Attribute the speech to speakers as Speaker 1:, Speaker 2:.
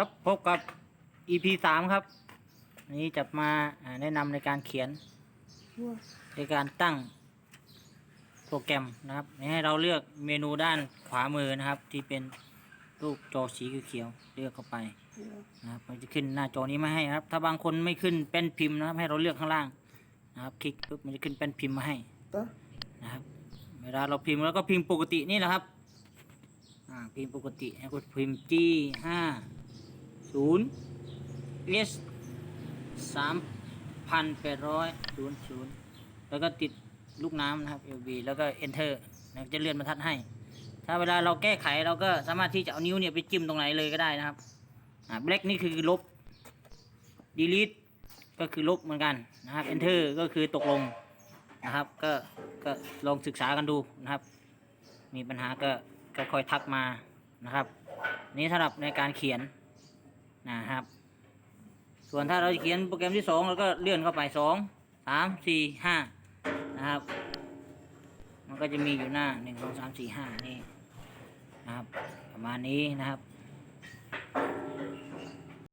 Speaker 1: ครับพบกับ EP สามครับ นี้จะมาแนะนำในการเขียน ในการตั้งโปรแกรมนะครับนี่ให้เราเลือกเมนูด้านขวามือนะครับ ที่เป็นรูปจอสีเขียวเลือกเข้าไปนะครับมันจะขึ้นหน้าจอนี้มาให้ครับ ถ้าบางคนไม่ขึ้นเป็นพิมพ์นะครับ ให้เราเลือกข้างล่างนะครับ คลิกปุ๊บมันจะขึ้นเป็นพิมพ์มาให้นะครับ เวลาเราพิมพ์แล้วก็พิมพ์ปกตินี่แหละครับ อ่าพิมพ์ปกติให้กดพิมพ์ G ห้า ศูนย์ S สามพันแปดร้อยศูนย์ศูนย์แล้วก็ติดลูกน้ำนะครับ LB แล้วก็ Enter นะครับจะเลื่อนบรรทัดให้ ถ้าเวลาเราแก้ไขเราก็สามารถที่จะเอานิ้วเนี่ยไปจิ้มตรงไหนเลยก็ได้นะครับอ่า black นี่คือลบ delete ก็คือลบเหมือนกันนะครับ enter ก็คือตกลงนะครับก็ก็ลองศึกษากันดูนะครับ มีปัญหาก็ก็คอยทักมานะครับ นี่สำหรับในการเขียน นะครับ ส่วนถ้าเราจะเขียนโปรแกรมที่สองเราก็เลื่อนเข้าไปสองสามสี่ห้านะครับ มันก็จะมีอยู่หน้าหนึ่งสองสามสี่ห้านี่นะครับ ประมาณนี้นะครับ